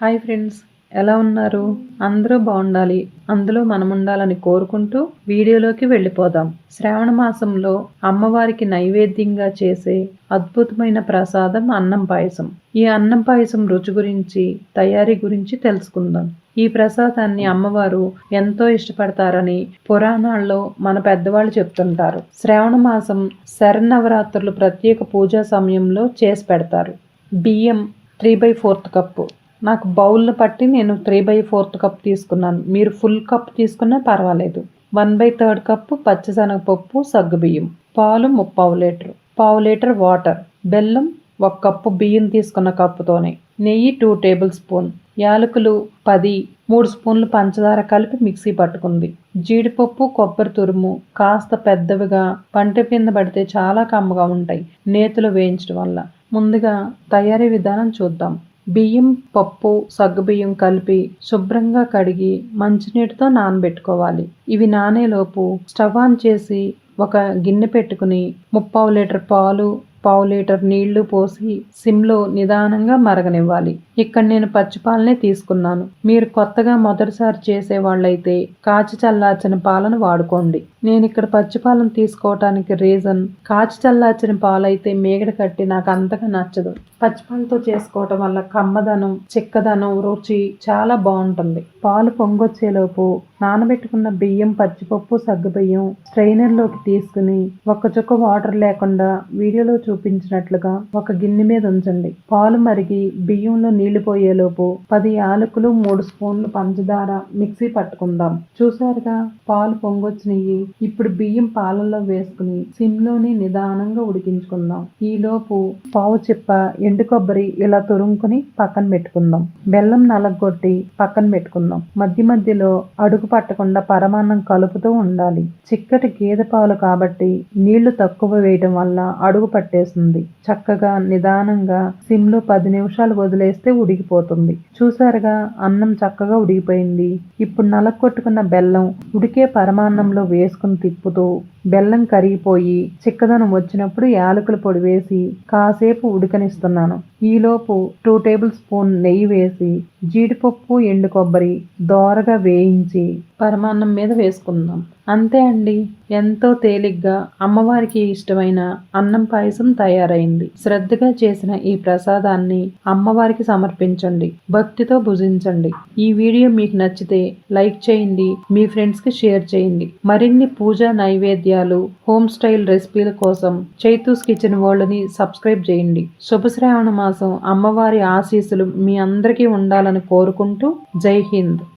Hi friends ఎలా ఉన్నారు? అందరూ బాగుండాలి. అందులో మనం ఉండాలని కోరుకుంటూ వీడియోలోకి వెళ్ళిపోదాం. శ్రావణ మాసంలో అమ్మవారికి నైవేద్యంగా చేసే అద్భుతమైన ప్రసాదం అన్నం పాయసం. ఈ అన్నం పాయసం రుచి గురించి తయారీ గురించి తెలుసుకుందాం. ఈ ప్రసాదాన్ని అమ్మవారు ఎంతో ఇష్టపడతారని పురాణాల్లో మన పెద్దవాళ్ళు చెప్తుంటారు. శ్రావణ మాసం శరన్నవరాత్రులు ప్రత్యేక పూజా సమయంలో చేసి పెడతారు. బియ్యం త్రీ బై ఫోర్త్ కప్పు. నాకు బౌల్ని పట్టి నేను త్రీ బై ఫోర్త్ కప్ తీసుకున్నాను. మీరు ఫుల్ కప్ తీసుకున్నా పర్వాలేదు. వన్ బై థర్డ్ కప్పు పచ్చిశనగపప్పు సగ్గుబియ్యం పాలు ముప్పావు లీటర్. పావు లీటర్ వాటర్ బెల్లం ఒక కప్పు బియ్యం తీసుకున్న కప్పుతోనే. నెయ్యి టూ టేబుల్ స్పూన్ యాలకులు పది మూడు స్పూన్లు పంచదార కలిపి మిక్సీ పట్టుకుంది. జీడిపప్పు కొబ్బరి తురుము కాస్త పెద్దవిగా పంట కింద పడితే చాలా కమ్మగా ఉంటాయి నేతులు వేయించడం వల్ల. ముందుగా తయారీ విధానం చూద్దాం. బియ్యం పప్పు సగ్గుబియ్యం కలిపి శుభ్రంగా కడిగి మంచినీటితో నానబెట్టుకోవాలి. ఇవి నానేలోపు స్టవ్ ఆన్ చేసి ఒక గిన్నె పెట్టుకుని ముప్పావు లీటర్ పాలు పావు లీటర్ నీళ్ళు పోసి సిమ్లో నిదానంగా మరగనివ్వాలి. ఇక్కడ నేను పచ్చిపాలనే తీసుకున్నాను. మీరు కొత్తగా మొదటిసారి చేసే వాళ్ళైతే కాచి చల్లార్చిన పాలను వాడుకోండి. నేను ఇక్కడ పచ్చిపాలను తీసుకోవటానికి రీజన్ కాచి చల్లార్చిన పాలైతే మేగడ కట్టి నాకు అంతగా నచ్చదు. పచ్చిపాలతో చేసుకోవటం వల్ల కమ్మదనం చిక్కదనం రుచి చాలా బాగుంటుంది. పాలు పొంగొచ్చేలోపు నానబెట్టుకున్న బియ్యం పచ్చిపప్పు సగ్గుబియ్యం స్ట్రైనర్లోకి తీసుకుని ఒక్క చుక్క వాటర్ లేకుండా వీడియోలో చూపించినట్లుగా ఒక గిన్నె మీద ఉంచండి. పాలు మరిగి బియ్యంలో నీళ్ళు పోయేలోపు పది యాలకులు మూడు స్పూన్లు పంచదార మిక్సీ పట్టుకుందాం. చూసారుగా పాలు పొంగొచ్చినవి ఇప్పుడు బియ్యం పాలల్లో వేసుకుని సిమ్లోని నిదానంగా ఉడికించుకుందాం. ఈలోపు పావు చిప్ప ఎండు కొబ్బరి ఇలా తురుముకుని పక్కన పెట్టుకుందాం. బెల్లం నలగొట్టి పక్కన పెట్టుకుందాం. మధ్య మధ్యలో అడుగు పట్టకుండా పరమాన్నం కలుపుతూ ఉండాలి. చిక్కటి గేదె పాలు కాబట్టి నీళ్ళు తక్కువ వేయడం వల్ల అడుగు పట్టేస్తుంది. చక్కగా నిదానంగా సిమ్లో పది నిమిషాలు వదిలేస్తే ఉడికిపోతుంది. చూసారుగా అన్నం చక్కగా ఉడికిపోయింది. ఇప్పుడు నలగొట్టుకున్న బెల్లం ఉడికే పరమాన్నంలో వేసుకుని తిప్పుతూ బెల్లం కరిగిపోయి చిక్కదనం వచ్చినప్పుడు యాలకుల పొడి వేసి కాసేపు ఉడకనిస్తున్నాను. ఈలోపు టూ టేబుల్ స్పూన్ నెయ్యి వేసి జీడిపప్పు ఎండు కొబ్బరి దోరగా వేయించి పరమాన్నం మీద వేసుకుందాం. అంతే అండి. ఎంతో తేలిగ్గా అమ్మవారికి ఇష్టమైన అన్నం పాయసం తయారైంది. శ్రద్ధగా చేసిన ఈ ప్రసాదాన్ని అమ్మవారికి సమర్పించండి. భక్తితో భుజించండి. ఈ వీడియో మీకు నచ్చితే లైక్ చేయండి మీ ఫ్రెండ్స్కి షేర్ చేయండి. మరిన్ని పూజా నైవేద్యాలు హోమ్ స్టైల్ రెసిపీల కోసం చైతూస్ కిచెన్ వరల్డ్ని సబ్స్క్రైబ్ చేయండి. శుభశ్రావణ మాసం అమ్మవారి ఆశీస్సులు మీ అందరికీ ఉండాలని కోరుకుంటూ జై హింద్.